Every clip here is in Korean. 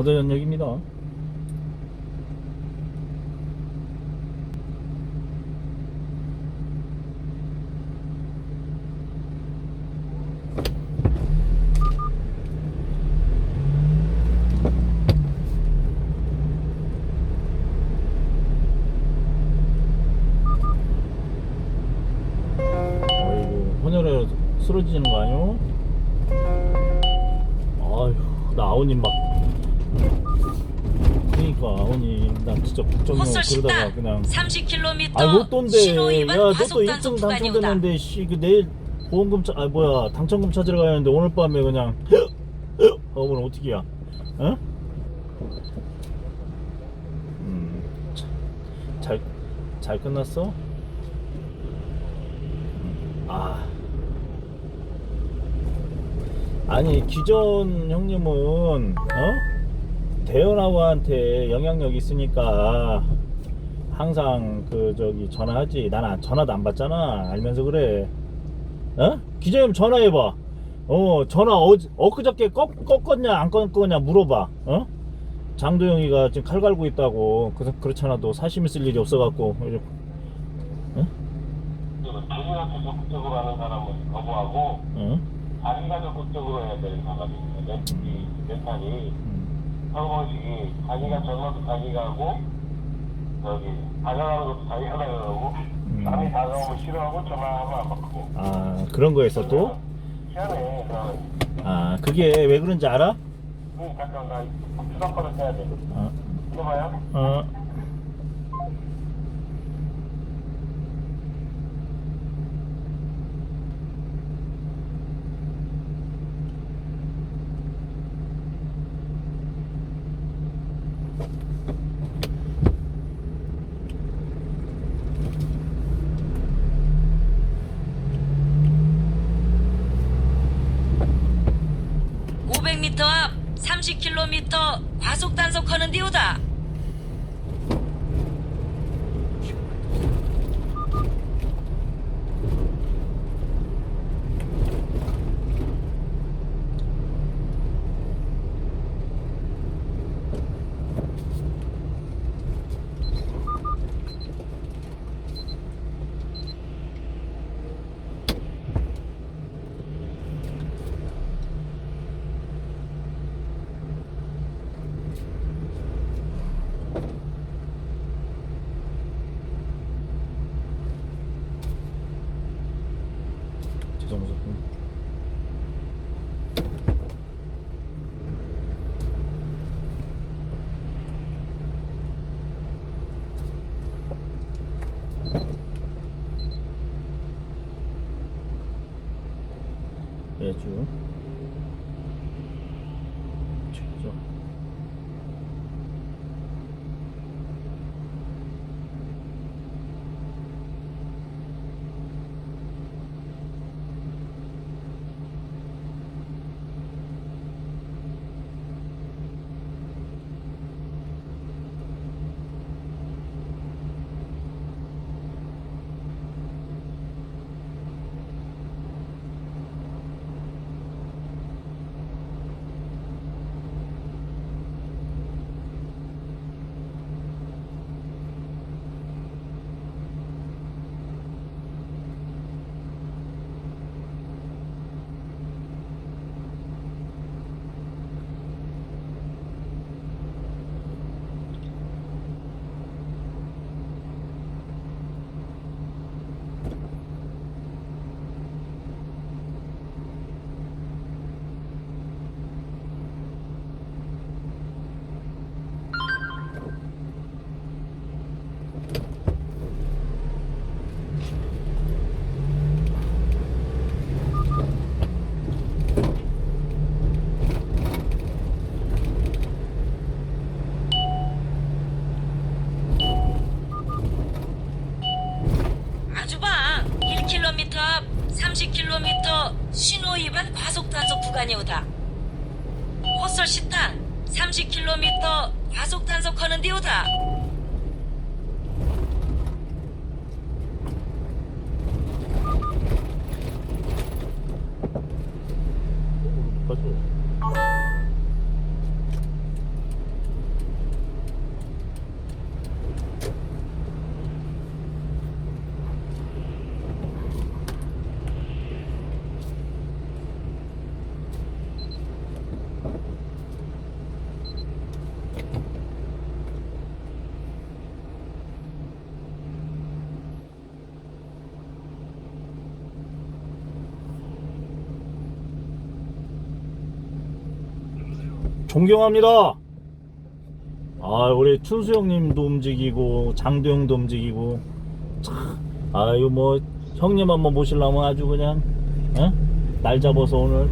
서대전역입니다. 쓰러지는 거 아니오? 아휴 나 아우님 막 그러니까 아우님 나 진짜 걱정이고 헛설 그러다가 식당 그냥 30km 아 로또인데 신호 위반 야너 또 과속 단속 1등 구간이 오다. 당첨됐는데 씨그 내일 보험금 차, 아 뭐야 당첨금 찾으러 가야하는데 오늘 밤에 그냥 어머니 어떻게 야 어? 음, 잘 끝났어? 음, 아 아니 기존 형님은 어 대현아우한테 영향력 있으니까 항상 그 저기 전화하지. 난 안- 전화도 안 받잖아. 알면서 그래. 어? 기자님 전화해봐. 어 전화 어 엊그저께 꺾, 꺾었냐 안 꺾었냐 물어봐. 어? 장도영이가 지금 칼 갈고 있다고. 그 그렇잖아 도 사심 있을 일이 없어갖고. 이제 본인한테 적극적으로 하는 사람은 거부하고 어? 자기가 적극적으로 해야 되는 사람이에요. 내, 이 멘탈이. 음. 사고방식이 자기가 전화도 자기가 하고 저기 다가가는 것도 자기가 다가가고 음. 남이 다가오면 싫어하고 전화하면 안 받고 아 그런 거에서 또 희한해 나는 아 그게 왜 그런지 알아? 응 잠깐 나 수납번호 써야 돼 어, 들어봐요 어. 오 500m 앞 30km 과속 단속하는 디오다. 구간이 오다. 헛설 식당 30km 과속 단속하는 디오다. 가져 존경합니다. 아, 우리 춘수 형님도 움직이고, 장도 형도 움직이고, 참, 아유, 뭐, 형님 한번 모시려면 아주 그냥, 어? 날 잡아서 오늘,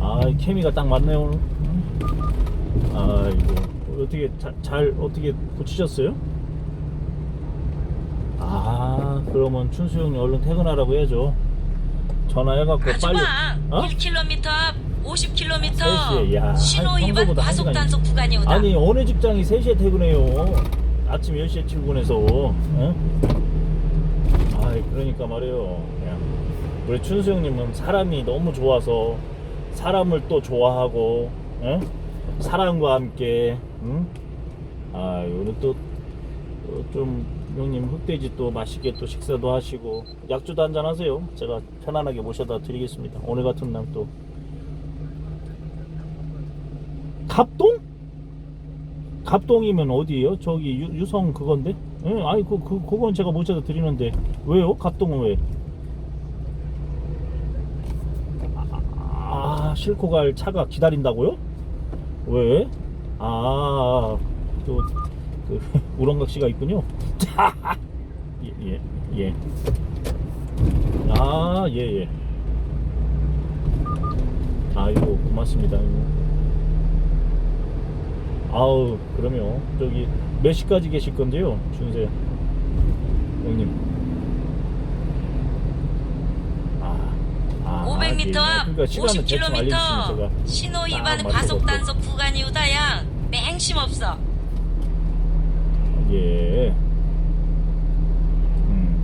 아, 케미가 딱 맞네요, 오늘. 아이고, 어떻게, 자, 잘, 어떻게 고치셨어요? 아, 그러면 춘수 형님 얼른 퇴근하라고 해야죠. 전화해갖고 빨리. 어? 1km 앞 50km 셋이, 야, 신호 한- 위반 평소보다 한 과속 시간이- 단속 구간이 오다. 아니 어느 직장이 3시에 퇴근해요 아침 10시에 출근해서 어? 아이 그러니까 말이에요 그냥 우리 춘수 형님은 사람이 너무 좋아서 사람을 또 좋아하고 어? 사람과 함께 응? 아 오늘 또좀 형님 흑돼지 또 맛있게 또 식사도 하시고 약주도 한잔 하세요 제가 편안하게 모셔다 드리겠습니다 오늘 같은 날 또 갑동? 갑동이면 어디예요? 저기 유, 유성 그건데? 예, 아니 그, 그 그건 제가 모셔다 드리는데 왜요? 갑동은 왜? 아, 아 싣고 갈 차가 기다린다고요? 왜? 아, 아또그 우렁각 씨가 있군요. 예, 예, 예. 아, 예, 예. 아이고 고맙습니다. 아우 그러면 저기 몇 시까지 계실 건데요 준세 형님 아, 아 500m 앞 그러니까 시간은 대충 알려주시면 제가 50km 신호 딱 위반 과속 또. 단속 구간이 오다야 맹심 없어. 예 음.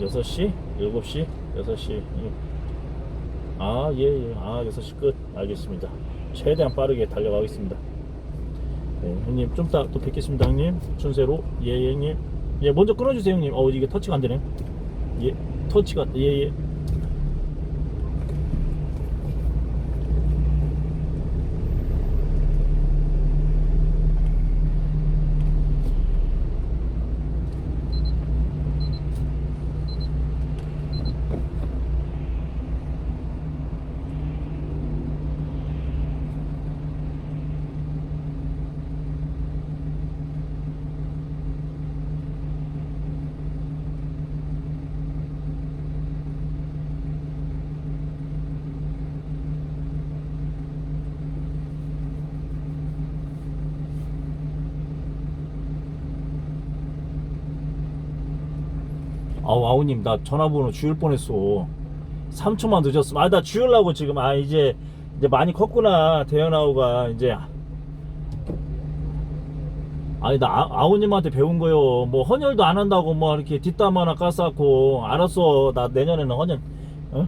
6시? 7시? 6시 아 예 예. 아 6시 끝. 알겠습니다. 최대한 빠르게 달려가겠습니다. 네, 형님 좀 이따 또 뵙겠습니다 형님. 순세로. 예 예 형님. 예 먼저 끊어주세요 형님. 어 이게 터치가 안 되네. 예 터치가 예 예 아우 아우님 나 전화번호 지울 뻔했어. 3초만 늦었으면 아나 지우려고 지금 아 이제 이제 많이 컸구나 대현아우가 이제. 아니 나 아, 아우님한테 배운 거요. 뭐 헌혈도 안 한다고 뭐 이렇게 뒷담 하나 깠었고 알았어. 나 내년에는 헌혈 어?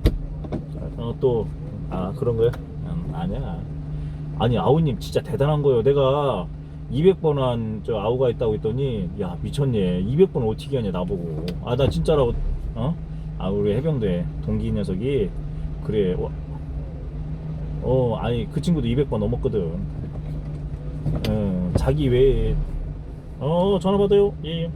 어 또아 그런 거야? 음, 아니야. 아니 아우님 진짜 대단한 거요. 내가 200번 한 저 아우가 있다고 했더니 야 미쳤네. 200번 어떻게 하냐 나보고. 아 나 진짜라고 어? 아 우리 해병대 동기 녀석이 그래 어, 어 아니 그 친구도 200번 넘었거든. 어, 자기 외에 어 전화 받아요? 예, 예.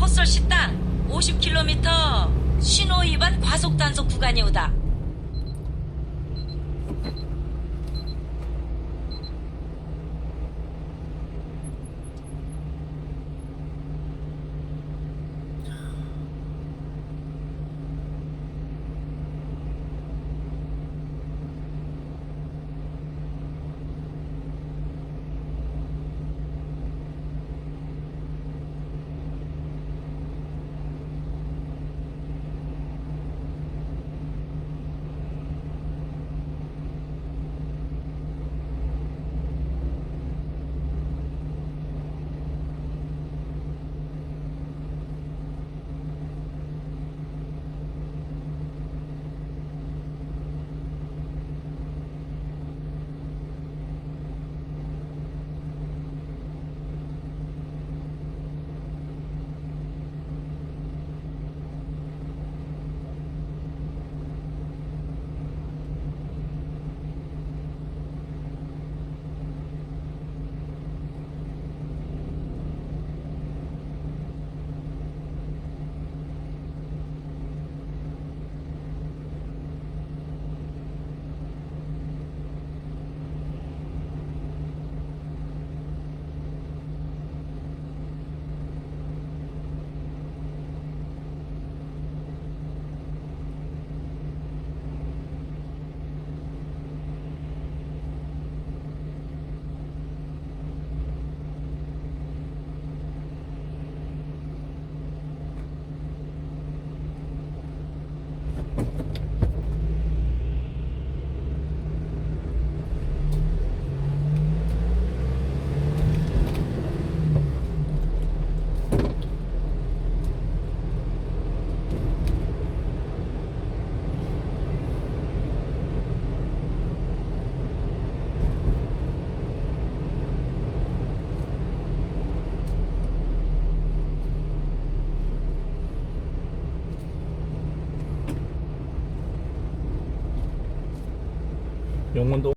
헛설 식당 50km 신호 과속 단속 구간이 오다. 용문도